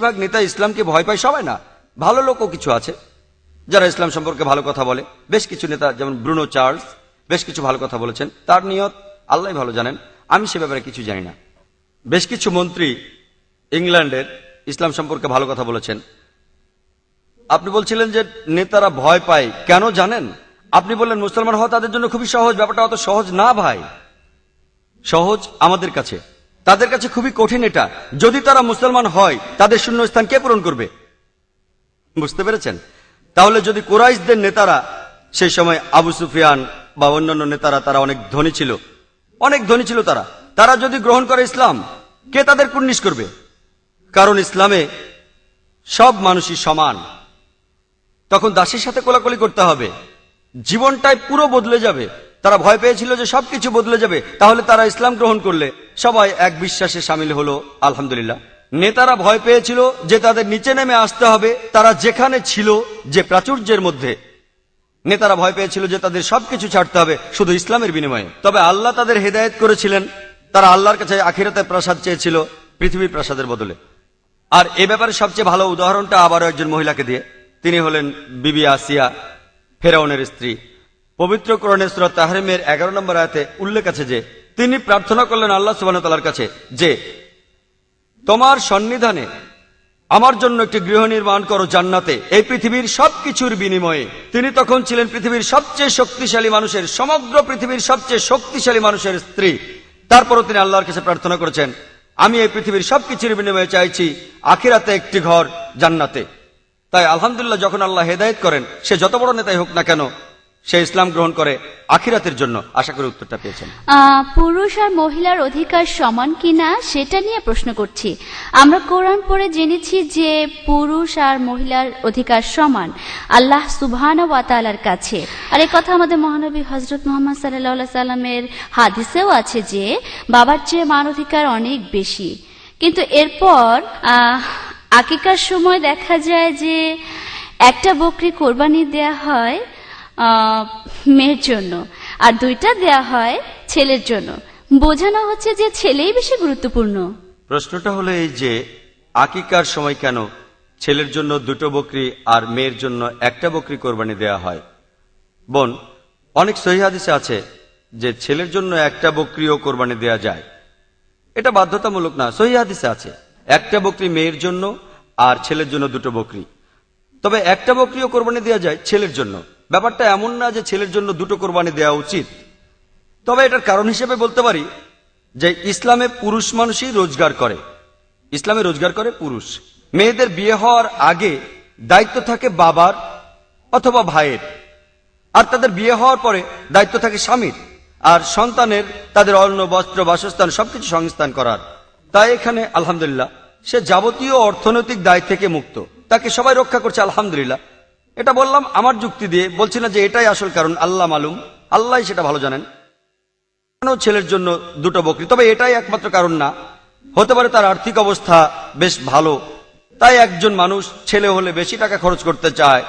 বেশিরভাগ নেতা ইসলামকে ভয় পায় সবাই না। ভালো লোকও কিছু আছে। যারা ইসলাম সম্পর্কে ভালো কথা বলে, বেশ কিছু নেতা, যেমন ব্রুনো চার্লস, বেশ কিছু ভালো কথা বলেছেন। তার নিয়ত আল্লাহ ভালো জানেন। আমি সে ব্যাপারে কিছু জানি না। বেশ কিছু মন্ত্রী ইংল্যান্ডের ইসলাম সম্পর্কে ভালো কথা বলেছেন। আপনি বলছিলেন যে নেতারা ভয় পায়। কেন জানেন? আপনি বললেন মুসলমান হওয়া তাদের জন্য খুবই সহজ। ব্যাপারটা অত সহজ না ভাই। সহজ আমাদের কাছে। তাদের কাছে খুবই কঠিন এটা। যদি তারা মুসলমান হয়, তাদের শূন্য স্থান কে পূরণ করবে? বুঝতে পেরেছেন? তাহলে যদি কোরাইশদের নেতারা, সেই সময় আবু সুফিয়ান বা অন্যান্য নেতারা, তারা অনেক ধনী ছিল। অনেক ধনী ছিল তারা। তারা যদি গ্রহণ করে ইসলাম, কে তাদের কুর্নিশ করবে? কারণ ইসলামে সব মানুষই সমান। তখন দাসের সাথে কোলাকুলি করতে হবে। জীবনটাই পুরো বদলে যাবে। তারা ভয় পেয়েছিল যে সবকিছু বদলে যাবে। তাহলে তারা ইসলাম গ্রহণ করলে। সবাই এক বিশ্বাসে সামিল হলো, আলহামদুলিল্লাহ। নেতারা ভয় পেয়েছিল যে তাদের নিচে নেমে আসতে হবে, তারা যেখানে ছিল যে প্রাচুর্যের মধ্যে। নেতারা ভয় পেয়েছিল যে তাদের সবকিছু ছাড়তে হবে, শুধু ইসলামের বিনিময়ে। তবে আল্লাহ তাদের হেদায়েত করেছিলেন। তারা আল্লাহর কাছে আখিরাতে প্রাসাদ চেয়েছিল পৃথিবীর প্রাসাদের বদলে। আর এ ব্যাপারে সবচেয়ে ভালো উদাহরণটা আবারও একজন মহিলাকে দিয়ে। তিনি হলেন বিবি আসিয়া, ফেরাউনের স্ত্রী। পবিত্র করণের সুরত তাহরিমের এগারো নম্বর আয়াতে উল্লেখ আছে যে, তিনি প্রার্থনা করলেন আল্লাহ সুবাহ তালার কাছে যে, তোমার সন্নিধানে আমার জন্য একটি গৃহ নির্মাণ করো জান্নাতে। এই পৃথিবীর সবকিছুর বিনিময়ে তিনি তখন ছিলেন পৃথিবীর সবচেয়ে শক্তিশালী মানুষের, সমগ্র পৃথিবীর সবচেয়ে শক্তিশালী মানুষের স্ত্রী। তারপরও তিনি আল্লাহর কাছে প্রার্থনা করেছেন, আমি এই পৃথিবীর সবকিছুর বিনিময়ে চাইছি আখিরাতে একটি ঘর জান্নাতে। তাই আলহামদুলিল্লাহ যখন আল্লাহ হেদায়েত করেন, সে যত বড় নেতাই হোক না কেন সে ইসলাম গ্রহণ করে আখিরাতের জন্য। আশা করি উত্তরটা পেয়েছেন। পুরুষ আর মহিলার অধিকার সমান কিনা সেটা নিয়ে প্রশ্ন করছি। আমরা কোরআন পড়ে জেনেছি যে পুরুষ আর মহিলার অধিকার সমান আল্লাহ সুবহান ওয়াতালার কাছে। আর এই কথা আমাদের মহানবী হজরত মোহাম্মদ সাল্লাহ সাল্লামের হাদিসেও আছে যে, বাবার চেয়ে মান অধিকার অনেক বেশি। কিন্তু এরপর আকিকার সময় দেখা যায় যে একটা বকরি কোরবানি দেয়া হয় মেয়ের জন্য। আর দুইটা দেয়া হয় ছেলের জন্য। বোঝানো হচ্ছে যে ছেলেই বেশি গুরুত্বপূর্ণ। প্রশ্নটা হলো এই যে, আকিকার সময় কেন ছেলের জন্য দুটো বকরি আর মেয়ের জন্য একটা বকরি কোরবানি দেয়া হয়? বোন, অনেক সহিহাদিসে আছে যে ছেলের জন্য একটা বকরিও কোরবানি দেয়া যায়। এটা বাধ্যতামূলক না সহিহাদিসে আছে। একটা বকরি মেয়ের জন্য আর ছেলের জন্য দুটো বকরি। তবে একটা বকরিও কোরবানি দেওয়া যায় ছেলের জন্য। ব্যাপারটা এমন না যে ছেলের জন্য দুটো কোরবানি দেওয়া উচিত। তবে এটার কারণ হিসেবে বলতে পারি যে ইসলামে পুরুষ মানুষই রোজগার করে। ইসলামে রোজগার করে পুরুষ। মেয়েদের বিয়ে হওয়ার আগে দায়িত্ব থাকে বাবার অথবা ভাইয়ের। আর তাদের বিয়ে হওয়ার পরে দায়িত্ব থাকে স্বামীর। আর সন্তানের তাদের অন্ন, বস্ত্র, বাসস্থান সবকিছু সংস্থান করার। তাই এখানে আলহামদুলিল্লাহ সে যাবতীয় অর্থনৈতিক দায় থেকে মুক্ত। তাকে সবাই রক্ষা করছে, আলহামদুলিল্লাহ। এটা বললাম আমার যুক্তি দিয়ে, বলছি না যে এটাই আসল কারণ, আল্লাহ মালুম। আল্লাহ সেটা ভালো জানেন। ছেলের জন্য দুটো বকরি, তবে এটাই একমাত্র কারণ না। হতে পারে তার আর্থিক অবস্থা বেশ ভালো। তাই একজন মানুষ ছেলে হলে বেশি টাকা খরচ করতে চায়।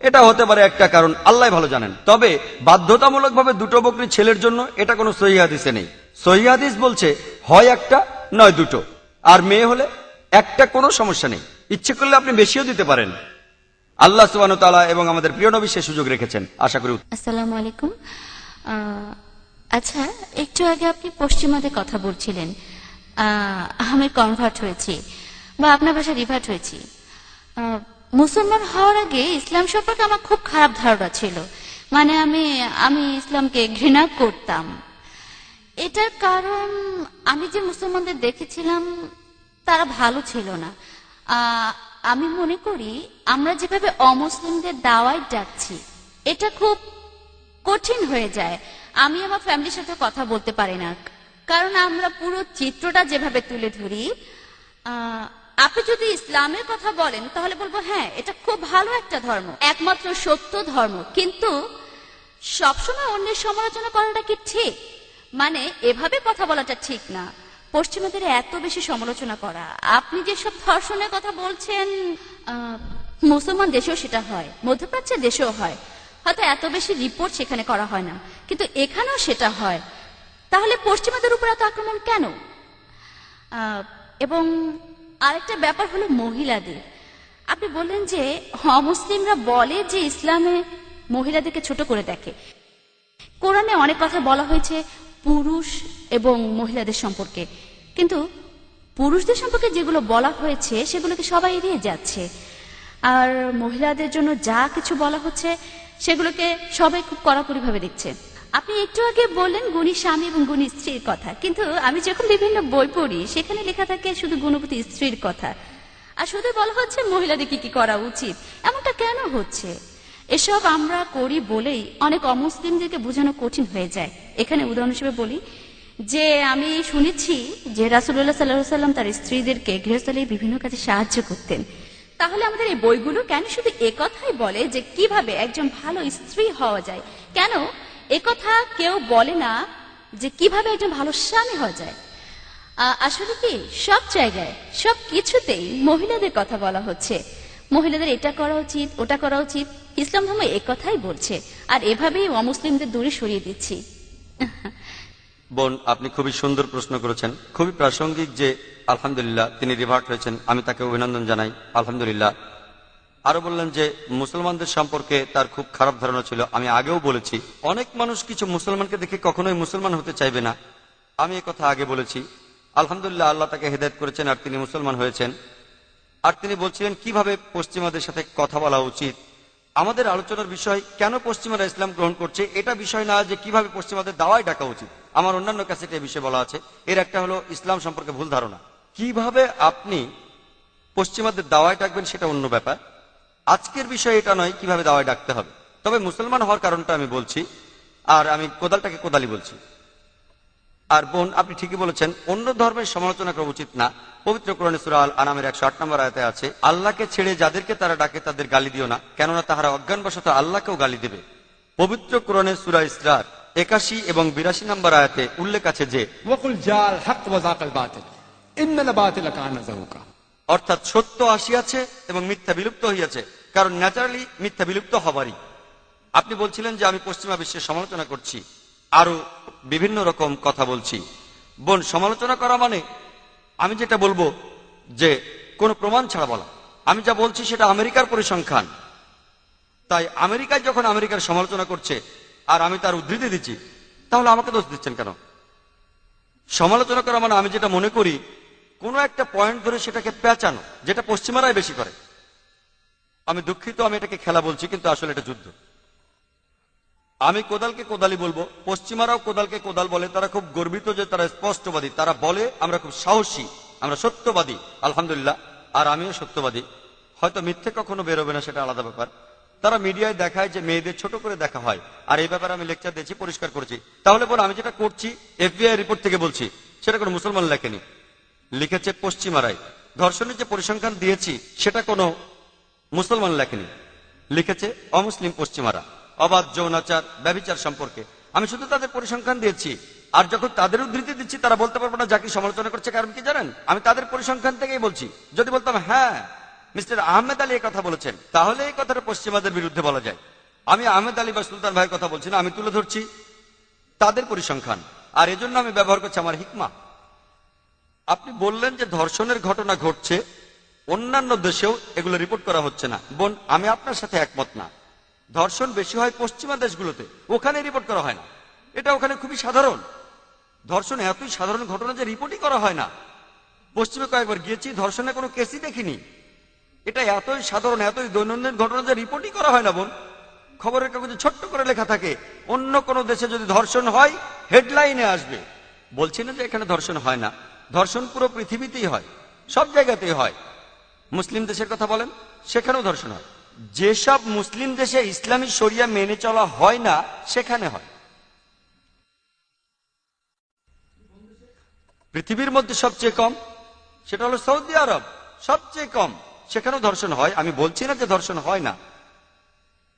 এটা হতে পারে একটা কারণ, আল্লাহ ভালো জানেন। তবে বাধ্যতামূলকভাবে দুটো বকরি ছেলের জন্য এটা কোনো সহি হাদিসে নেই। সহি হাদিস বলছে, হয় একটা, নয় দুটো। আর মেয়ে হলে একটা কোনো সমস্যা নেই। ইচ্ছে করলে আপনি বেশিও দিতে পারেন। আল্লাহ সুবান এবং আমাদের প্রিয় নবী সে সুযোগ রেখেছেন। আশা করি আসসালামু আলাইকুম। আচ্ছা একটু আগে আপনি পশ্চিমাতে কথা বলছিলেন। আমি কনভার্ট হয়েছি বা আপনার ভাষা রিভার্ট হয়েছি। মুসলমান হওয়ার আগে ইসলাম সম্পর্কে আমার খুব খারাপ ধারণা ছিল। মানে আমি আমি ইসলামকে ঘৃণা করতাম। এটার কারণ আমি যে মুসলমানদের দেখেছিলাম, তারা ভালো ছিল না। আমি মনে করি আমরা যেভাবে অমুসলিমদের দাওয়াই ডাকছি, এটা খুব কঠিন হয়ে যায়। আমি আমার ফ্যামিলির সাথে কথা বলতে পারি না। কারণ আমরা পুরো চিত্রটা যেভাবে তুলে ধরি আপনি যদি ইসলামের কথা বলেন, তাহলে বলব হ্যাঁ এটা খুব ভালো একটা ধর্ম, একমাত্র সত্য ধর্ম। কিন্তু সবসময় অন্যের সমালোচনা করাটা কি ঠিক? মানে এভাবে কথা বলাটা ঠিক না। পশ্চিমাদের এত বেশি সমালোচনা করা। আপনি যেসব ধর্ষণের কথা বলছেন মুসলমান দেশেও সেটা হয়, মধ্যপ্রাচ্যের দেশেও হয়। হয়তো এত বেশি রিপোর্ট সেখানে করা হয় না, কিন্তু এখানেও সেটা হয়। তাহলে পশ্চিমাদের উপর এত আক্রমণ কেন? এবং আরেকটা ব্যাপার হলো মহিলাদের। আপনি বললেন যে অমুসলিমরা বলে যে ইসলামে মহিলাদেরকে ছোট করে দেখে। কোরআনে অনেক কথা বলা হয়েছে পুরুষ এবং মহিলাদের সম্পর্কে। কিন্তু পুরুষদের সম্পর্কে যেগুলো বলা হয়েছে, সেগুলোকে সবাই এড়িয়ে যাচ্ছে। আর মহিলাদের জন্য যা কিছু বলা হচ্ছে, সেগুলোকে সবাই খুব কড়াকড়ি ভাবে দেখছে। আপনি একটু আগে বললেন গুণী স্বামী এবং গুণী স্ত্রীর কথা, কিন্তু আমি যখন বিভিন্ন বই পড়ি, সেখানে লেখা থাকে শুধু গুণবতী স্ত্রীর কথা। আর শুধু বলা হচ্ছে মহিলাদের কি কি করা উচিত, এমনটা কেন হচ্ছে? এসব আমরা করি বলেই অনেক অমুসলিমদেরকে বোঝানো কঠিন হয়ে যায়। এখানে উদাহরণ হিসেবে বলি, যে আমি শুনেছি যে রাসুল্লাহ সাল্লাহ সাল্লাম তার স্ত্রীদেরকে গৃহস্থলে বিভিন্ন কাজে সাহায্য করতেন। তাহলে আমাদের এই বইগুলো কেন শুধু একথাই বলে যে কীভাবে একজন ভালো স্ত্রী হওয়া যায়? কেন একথা কেউ বলে না যে কীভাবে একজন ভালো স্বামী হওয়া যায়? আসলে কি সব জায়গায়, সব কিছুতেই মহিলাদের কথা বলা হচ্ছে। মহিলাদের এটা করা উচিত, ওটা করা উচিত ইসলাম ধর্ম কথাই বলছে, আর এভাবেই অমুসলিমদের দূরে সরিয়ে দিচ্ছি। বোন, আপনি খুবই সুন্দর প্রশ্ন করেছেন। খুবই প্রাসঙ্গিক যে, আলহামদুলিল্লাহ, তিনি রিভার্ট হয়েছেন। আমি তাকে অভিনন্দন জানাই। আলহামদুলিল্লাহ। আরও বললেন যে, মুসলমানদের সম্পর্কে তার খুব খারাপ ধারণা ছিল। আমি আগেও বলেছি, অনেক মানুষ কিছু মুসলমানকে দেখে কখনোই মুসলমান হতে চাইবে না। আমি কথা আগে বলেছি। আলহামদুলিল্লাহ, আল্লাহ তাকে হেদায়ত করেছেন আর তিনি মুসলমান হয়েছেন। আর তিনি বলছিলেন, কীভাবে পশ্চিমাদের সাথে কথা বলা উচিত? আমাদের আলোচনার বিষয়, কেন পশ্চিমারা ইসলাম গ্রহণ করছে, এটা বিষয় না যে কীভাবে পশ্চিমাদের দাওয়ায় ডাকা উচিত। আমার অন্যান্য ক্যাসেটে এই বিষয়ে বলা আছে। এর একটা হলো ইসলাম সম্পর্কে ভুল ধারণা। কীভাবে আপনি পশ্চিমাদের দাওয়ায় ডাকবেন সেটা অন্য ব্যাপার। আজকের বিষয় এটা নয় কীভাবে দাওয়ায় ডাকতে হবে। তবে মুসলমান হওয়ার কারণটা আমি বলছি, আর আমি কোদালটাকে কোদালি বলছি। আর বোন, আপনি ঠিকই বলেছেন, অন্য ধর্মের সমালোচনা করা উচিত না। পবিত্র কোরআন সুরাল আনামের একশো আট নম্বর আয়তে আছে আল্লাহকে ছেড়ে যাদেরকে তারা ডাকে তাদের গালি দিও না কেননা তাহারা অজ্ঞানবশত আল্লাহকেও গালি দেবে। পবিত্র সুরা ইসরার একাশি এবং বিরাশি নম্বর উল্লেখ আছে যে অর্থাৎ সত্য আসিয়াছে এবং মিথ্যা বিলুপ্ত হইয়াছে কারণ ন্যাচারালি মিথ্যা বিলুপ্ত হবারই। আপনি বলছিলেন যে আমি পশ্চিমা বিশ্বের সমালোচনা করছি আরও বিভিন্ন রকম কথা বলছি। বোন সমালোচনা করা মানে আমি যেটা বলব যে, কোনো প্রমাণ ছাড়া বলা। আমি যা বলছি সেটা আমেরিকার পরিসংখ্যান। তাই আমেরিকায় যখন আমেরিকার সমালোচনা করছে, আর আমি তার উদ্ধৃতি দিচ্ছি, তাহলে আমাকে দোষ দিচ্ছেন কেন? সমালোচনা করা মানে আমি যেটা মনে করি, কোনো একটা পয়েন্ট ধরে সেটাকে পেঁচানো, যেটা পশ্চিমারাই বেশি করে। আমি দুঃখিত, আমি এটাকে খেলা বলছি, কিন্তু আসলে এটা যুদ্ধ। আমি কোদালকে কোদালি বলব। পশ্চিমারাও কোদালকে কোদাল বলে। তারা খুব গর্বিত যে তারা স্পষ্টবাদী। তারা বলে, আমরা খুব সাহসী। আমরা সত্যবাদী। আলহামদুলিল্লাহ। আর আমিও সত্যবাদী। হয়তো মিথ্যে কখনো বেরোবে না, সেটা আলাদা ব্যাপার। তারা মিডিয়ায় দেখায় যে মেয়েদের ছোট করে দেখা হয়। আর এই ব্যাপারে আমি লেকচার দিয়েছি, পরিষ্কার করেছি। তাহলে বল আমি যেটা করছি, এফবিআই রিপোর্ট থেকে বলছি, সেটা কোনো মুসলমান লেখেনি। লিখেছে পশ্চিমারাই। ধর্ষণের যে পরিসংখ্যান দিয়েছি, সেটা কোনো মুসলমান লেখেনি। লিখেছে অমুসলিম পশ্চিমারা। অবাধ যৌনাচার ব্যবিচার সম্পর্কে। আমি শুধু তাদের পরিসংখ্যান দিয়েছি। আর যখন তাদের উদ্ধৃতি দিচ্ছি, তারা বলতে পারব না যাকে সমালোচনা করছে কারণ কি জানেন? আমি তাদের পরিসংখ্যান থেকেই বলছি। যদি বলতাম হ্যাঁ মিস্টার আহমেদ আলী কথা বলেছেন, তাহলে এই কথাটা পশ্চিমাদের বিরুদ্ধে বলা যায়। আমি আহমেদ আলী বা সুলতান ভাইয়ের কথা বলছি না, আমি তুলে ধরছি তাদের পরিসংখ্যান। আর এজন্য আমি ব্যবহার করছি আমার হিকমা। আপনি বললেন যে ধর্ষণের ঘটনা ঘটছে, অন্যান্য দেশেও এগুলো রিপোর্ট করা হচ্ছে না। বোন, আমি আপনার সাথে একমত না। ধর্ষণ বেশি হয় পশ্চিমা দেশগুলোতে। ওখানে রিপোর্ট করা হয় না। এটা ওখানে খুবই সাধারণ। ধর্ষণ এতই সাধারণ ঘটনা যে রিপোর্টই করা হয় না। পশ্চিমে কয়েকবার গিয়েছি ধর্ষণের কোনো কেসই দেখিনি। এটা এতই সাধারণ, এতই দৈনন্দিন ঘটনা যে রিপোর্টই করা হয় না, বোন। খবরের কাগজে ছোট্ট করে লেখা থাকে, অন্য কোনো দেশে যদি ধর্ষণ হয় হেডলাইনে আসবে। বলছি না যে এখানে ধর্ষণ হয় না। ধর্ষণ পুরো পৃথিবীতেই হয়, সব জায়গাতেই হয়। মুসলিম দেশের কথা বলেন, সেখানেও ধর্ষণ হয়। যেসব মুসলিম দেশে ইসলামী শরিয়া মেনে চলা হয় না, সেখানে হয়। পৃথিবীর মধ্যে সবচেয়ে কম, সেটা হলো সৌদি আরব, সবচেয়ে কম। সেখানেও ধর্ষণ হয়, আমি বলছি না যে ধর্ষণ হয় না।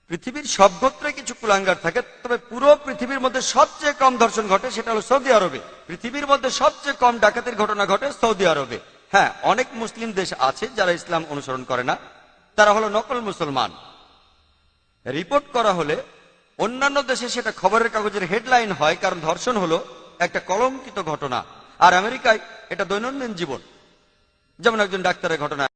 পৃথিবীর সব গোত্রে কিছু কুলাঙ্গার থাকে, তবে পুরো পৃথিবীর মধ্যে সবচেয়ে কম ধর্ষণ ঘটে সেটা হলো সৌদি আরবে। পৃথিবীর মধ্যে সবচেয়ে কম ডাকাতির ঘটনা ঘটে সৌদি আরবে। হ্যাঁ অনেক মুসলিম দেশ আছে যারা ইসলাম অনুসরণ করে না তারা হলো নকল মুসলমান। রিপোর্ট করা হলে অন্যান্য দেশে সেটা খবরের কাগজের হেডলাইন হয়, কারণ ধর্ষণ হলো একটা কলঙ্কিত ঘটনা। আর আমেরিকায় এটা দৈনন্দিন জীবন। যেমন একজন ডাক্তারের ঘটনা।